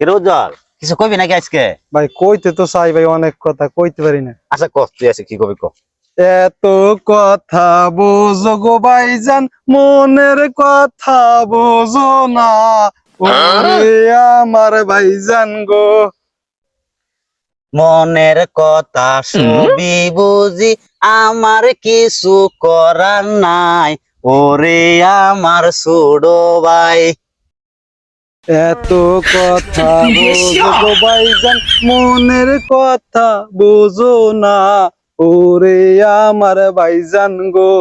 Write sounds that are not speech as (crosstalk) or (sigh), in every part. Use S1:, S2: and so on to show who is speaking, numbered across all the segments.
S1: উজ্জ্বল কিছু কবি নাকি আজকে?
S2: ভাই কইতে তো চাই ভাই অনেক কথা কইতে পারি না।
S1: আচ্ছা ক তুই আছে কি কবি ক
S2: এত কথা বোঝো গো ভাইজান মনের কথা বোঝো না। ওরে আমার ভাইজান গো।
S1: মনের কথা সবই বুঝি আমার কিছু করার নাই। ওরে আমার ছোড়ো ভাই।
S2: এত কথা (laughs) বোঝো গো ভাইজান মনের কথা বোঝো না। ওরে আমার ভাইজান গো।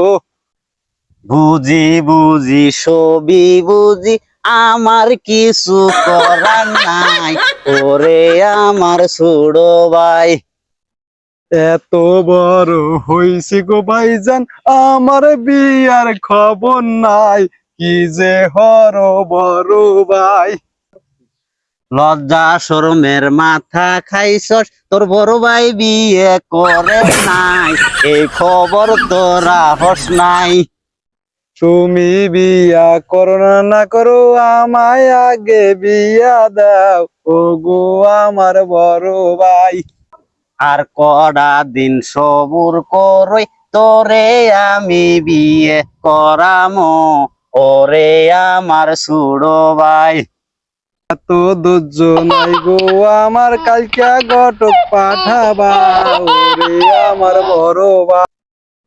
S1: বুঝি বুঝি সবই বুঝি আমার কিছু করার নাই। ওরে আমার ছোড়ো ভাই।
S2: এত বড় হইছি গো ভাইজান আমার বিয়ার খবর নাই। কি যে হর বড় ভাই।
S1: লজ্জা শরমের মাথা খাইছস, তোর বড় ভাই বিয়ে করে নাই। এই খবর তোরা হস নাই।
S2: তুমি বিয়া করো না করো, আমায় আগে বিয়া দাও। ও গো আমার বড় ভাই।
S1: আর কড়া দিন সবুর করই তোরে আমি বিয়ে করামো। ওরে আমার সুড়ো ভাই।
S2: এত ধৈর্য নাই গো আমার কালকা ঘটক পাঠাবা। ওরে আমার বড় ভাই।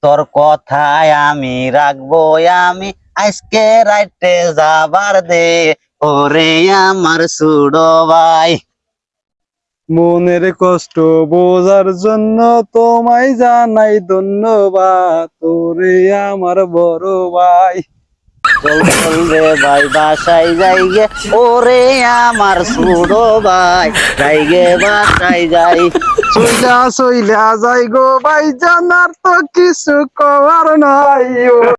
S1: তোর কথায় আমি রাখব আমি আজকে রাইতে যাবার দে। ওরে আমার সুড়ো ভাই।
S2: মনের কষ্ট বোঝার জন্য তোমায় জানাই ধন্যবাদ। তোরে আমার বড় ভাই।
S1: ভাই বাসাই যাই গে ওরে আমার সুড়ো ভাই যাই গে বাসাই যাই।
S2: সইলা সইলা যাই গো ভাই জানার তো কিছু কবার নাই। ও